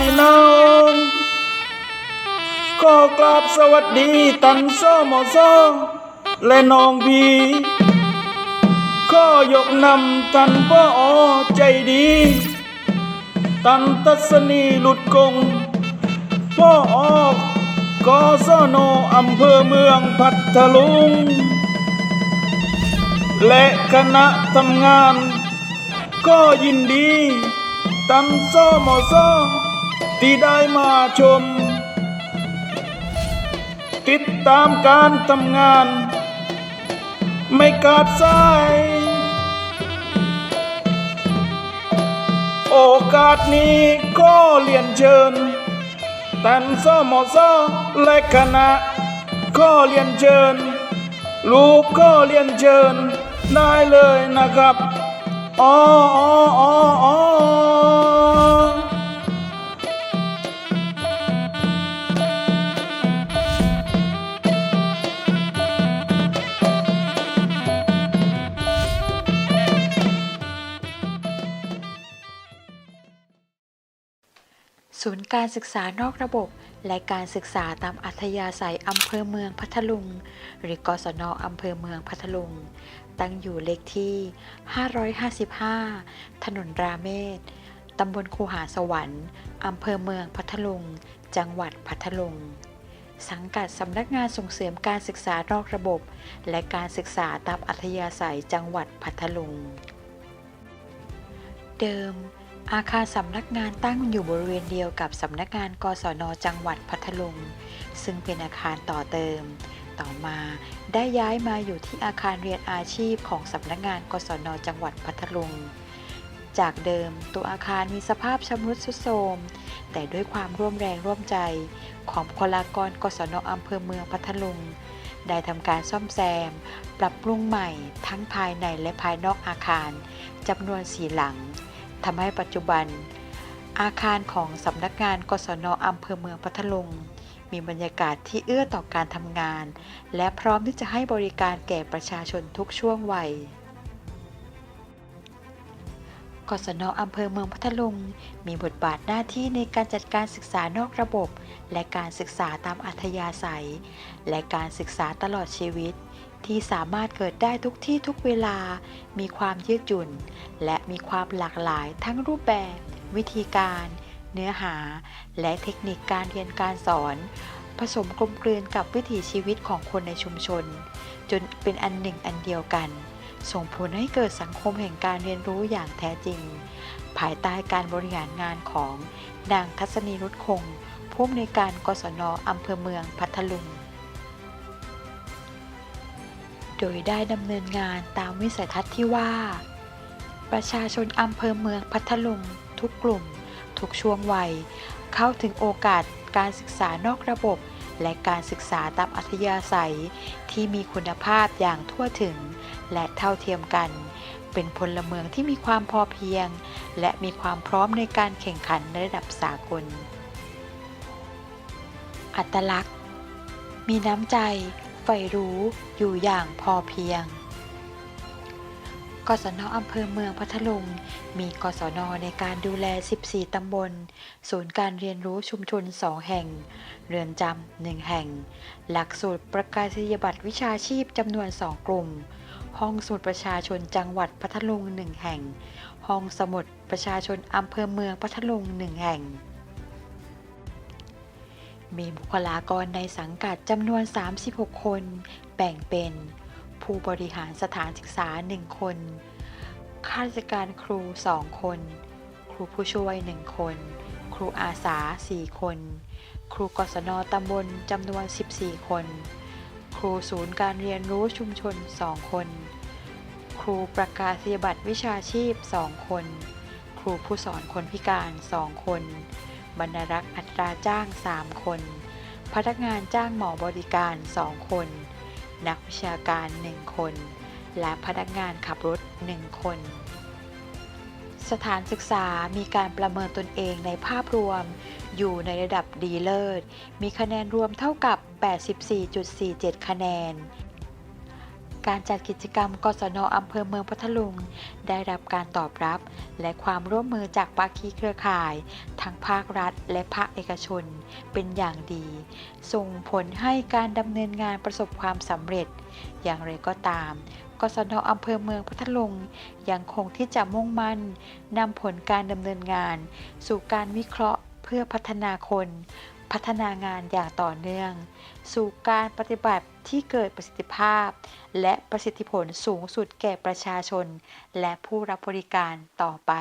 พี่น้องขอกราบสวัสดีตันโซโมโซและน้องพีขอยกนำท่านพ่ออ๋อใจดี ตันตัศนีหลุดกงพ่ออ๋อกอสโนอำเภอเมืองพัทลุง และคณะทำงาน ก็ยินดีตันโซ่หมโซ่ ที่ได้มาชม ติดตามการทำงาน ไม่ขาดสาย โอกาสนี้ก็เรียนเชิญตันซอหมอซอและคณะก็เรียนเชิญ ลูกก็เรียนเชิญ ได้เลยนะครับอ๋ออ๋ออ๋อ ศูนย์การศึกษานอกระบบ และการศึกษาตามอัธยาศัยอำเภอเมืองพัทลุง หรือกศนอำเภอเมืองพัทลุง ตั้งอยู่เลขที่ 555 ถนนราเมศตำบลคูหาสวรรค์อำเภอเมืองพัทลุง จังหวัดพัทลุง สังกัดสำนักงานส่งเสริมการศึกษานอกระบบ และการศึกษาตามอัธยาศัยจังหวัดพัทลุง เดิม อาคารสำนักงานตั้งอยู่บริเวณเดียวกับสำนักงานกศนจังหวัดพัทลุง ซึ่งเป็นอาคารต่อเติม ต่อมาได้ย้ายมาอยู่ที่อาคารเรียนอาชีพของสำนักงานกศนจังหวัดพัทลุง จากเดิมตัวอาคารมีสภาพชำรุดทรุดโทรม แต่ด้วยความร่วมแรงร่วมใจ ของบุคลากรกศนอำเภอเมืองพัทลุง ได้ทำการซ่อมแซม ปรับปรุงใหม่ทั้งภายในและภายนอกอาคารจำนวนสีหลัง ทำให้ปัจจุบัน อาคารของสำนักงานกศนอำเภอเมืองพัทลุง มีบรรยากาศที่เอื้อต่อการทำงาน และพร้อมที่จะให้บริการแก่ประชาชนทุกช่วงวัย กศนอำเภอเมืองพัทลุง มีบทบาทหน้าที่ในการจัดการศึกษานอกระบบ และการศึกษาตามอัธยาศัย และการศึกษาตลอดชีวิต ที่สามารถเกิดได้ทุกที่ทุกเวลา มีความยืดหยุ่น และมีความหลากหลายทั้งรูปแบบ วิธีการ เนื้อหา และเทคนิคการเรียนการสอน ผสมกลมกลืนกับวิถีชีวิตของคนในชุมชน จนเป็นอันหนึ่งอันเดียวกัน ส่งผลให้เกิดสังคมแห่งการเรียนรู้อย่างแท้จริง ภายใต้การบริหารงานของนางทัศนีรุตคง ผู้อำนวยการกศนอำเภอเมืองพัทลุง โดยได้ดำเนินงานตามวิสัยทัศน์ที่ว่า ประชาชนอำเภอเมืองพัทลุง ทุกกลุ่ม ทุกช่วงวัย เข้าถึงโอกาสการศึกษานอกระบบ และการศึกษาตามอัธยาศัยที่มีคุณภาพอย่างทั่วถึง และเท่าเทียมกัน เป็นพลเมืองที่มีความพอเพียง และมีความพร้อมในการแข่งขันในระดับสากล อัตลักษณ์ มีน้ำใจใฝ่รู้อยู่อย่างพอเพียง กศนอำเภอเมืองพัทลุง มีกศนในการดูแล 14 ตำบล ศูนย์การเรียนรู้ชุมชน 2 แห่ง เรือนจำ 1 แห่ง หลักสูตรประกาศนียบัตรวิชาชีพจำนวน 2 กลุ่ม ห้องสมุดประชาชนจังหวัดพัทลุง 1 แห่ง ห้องสมุดประชาชนอำเภอเมืองพัทลุง 1 แห่ง มีบุคลากรในสังกัดจำนวน 36 คน แบ่งเป็น ผู้บริหารสถานศึกษา 1 คน ข้าราชการครู 2 คน ครูผู้ช่วย 1 คน ครูอาสา 4 คน ครูกศนตำบลจำนวน 14 คน ครูศูนย์การเรียนรู้ชุมชน 2 คน ครูประกาศนียบัตรวิชาชีพ 2 คน ครูผู้สอนคนพิการ 2 คน บรรณารักษ์อัตราจ้าง 3 คน พนักงานจ้างหมอบริการ 2 คน นักวิชาการ 1 คน และพนักงานขับรถ 1 คน สถานศึกษามีการประเมินตนเองในภาพรวม อยู่ในระดับดีเลิศ มีคะแนนรวมเท่ากับ 84.47 คะแนน การจัดกิจกรรมกศนอำเภอเมืองพัทลุง ได้รับการตอบรับ และความร่วมมือจากภาคีเครือข่าย ทั้งภาครัฐ และภาคเอกชน เป็นอย่างดี ส่งผลให้การดำเนินงานประสบความสำเร็จ อย่างไรก็ตามกศนอำเภอเมืองพัทลุงยังคงที่จะมุ่งมั่นนำผลการดำเนินงาน สู่การวิเคราะห์เพื่อพัฒนาคน พัฒนางานอย่างต่อเนื่อง สู่การปฏิบัติที่เกิดประสิทธิภาพ และประสิทธิผลสูงสุดแก่ประชาชน และผู้รับบริการต่อไป